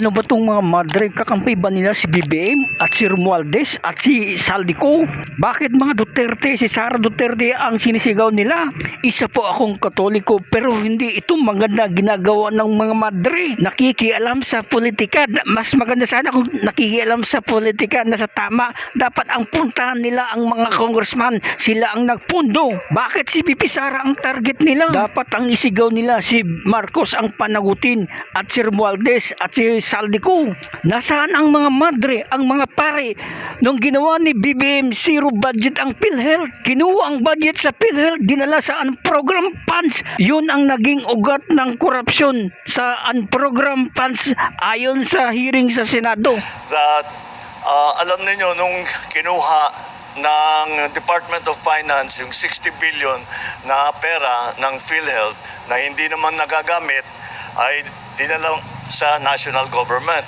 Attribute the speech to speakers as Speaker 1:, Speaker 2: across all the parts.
Speaker 1: Ano ba tong mga madre? Kakampi ba nila si BBM at si Romualdez at si Saldico? Bakit mga Duterte, si Sara Duterte ang sinisigaw nila? Isa po akong katoliko pero hindi ito maganda ginagawa ng mga madre. Nakikialam sa politika. Mas maganda sana kung nakikialam sa politika na sa tama. Dapat ang puntahan nila ang mga congressman. Sila ang nagpundo. Bakit si Pipi Sara ang target nila? Dapat ang isigaw nila si Marcos ang panagutin at si Romualdez at si Saldico. Nasaan ang mga madre, ang mga pare? Nung ginawa ni BBM zero budget ang PhilHealth, kinuha ang budget sa PhilHealth, dinala sa unprogram funds. Yun ang naging ugat ng korupsyon sa unprogram funds ayon sa hearing sa Senado.
Speaker 2: that uh, alam niyo nung kinuha ng Department of Finance yung 60 billion na pera ng PhilHealth na hindi naman nagagamit ay dinala sa national government.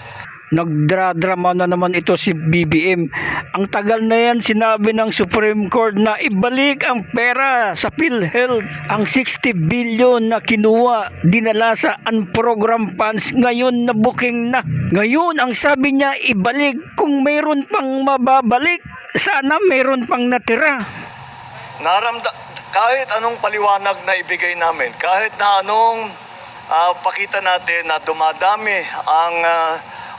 Speaker 1: Nagdradrama na naman ito si BBM. Ang tagal na yan sinabi ng Supreme Court na ibalik ang pera sa PhilHealth. Ang 60 billion na kinuha, dinala sa unprogram funds, ngayon na booking na. Ngayon, ang sabi niya, ibalik kung mayroon pang mababalik. Sana mayroon pang natira.
Speaker 2: Naramda kahit anong paliwanag na ibigay namin, kahit na anong ah, pakita natin na dumadami ang ah,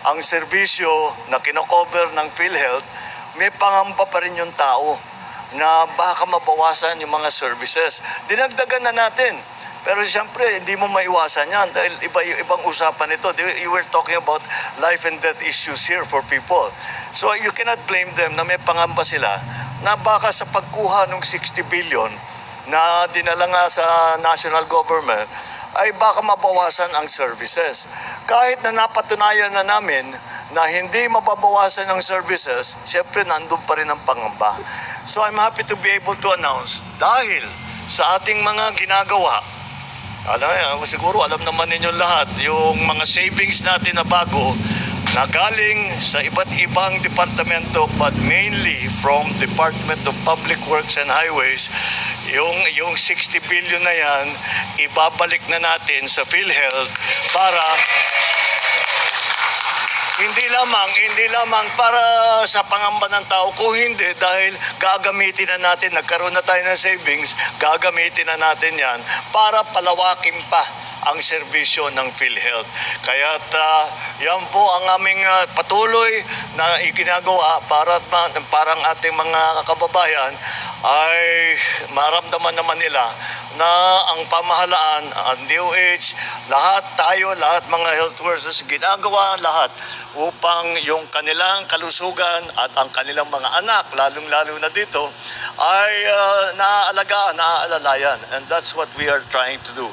Speaker 2: ang serbisyo na kinocover ng PhilHealth, may pangamba pa rin yung tao na baka mabawasan yung mga services. Dinagdagan na natin. Pero siyempre, hindi mo maiwasan yan dahil iba yung ibang usapan ito. You were talking about life and death issues here for people. So you cannot blame them na may pangamba sila na baka sa pagkuha ng 60 billion na dinala nga sa national government ay baka mabawasan ang services. Kahit na napatunayan na namin na hindi mababawasan ang services, siyempre nandun pa rin ang pangamba. So I'm happy to be able to announce dahil sa ating mga ginagawa, alam, siguro alam naman ninyo lahat, yung mga savings natin na bago na galing sa iba't ibang departamento but mainly from Department of Public Works and Highways, yung, yung 60 billion na yan, ibabalik na natin sa PhilHealth para hindi lamang, hindi lamang para sa pangamba ng tao, kung hindi dahil gagamitin na natin, nagkaroon na tayo ng savings, gagamitin na natin yan para palawakin pa ang serbisyo ng PhilHealth. Kaya yan po ang aming ah, patuloy na iginagawa para parang ating mga kababayan ay maramdaman naman nila na ang pamahalaan, ang DOH, lahat tayo, lahat mga health workers, ginagawa lahat upang yung kanilang kalusugan at ang kanilang mga anak, lalong-lalo na dito, ay uh, naaalagaan, naaalalayan. And that's what we are trying to do.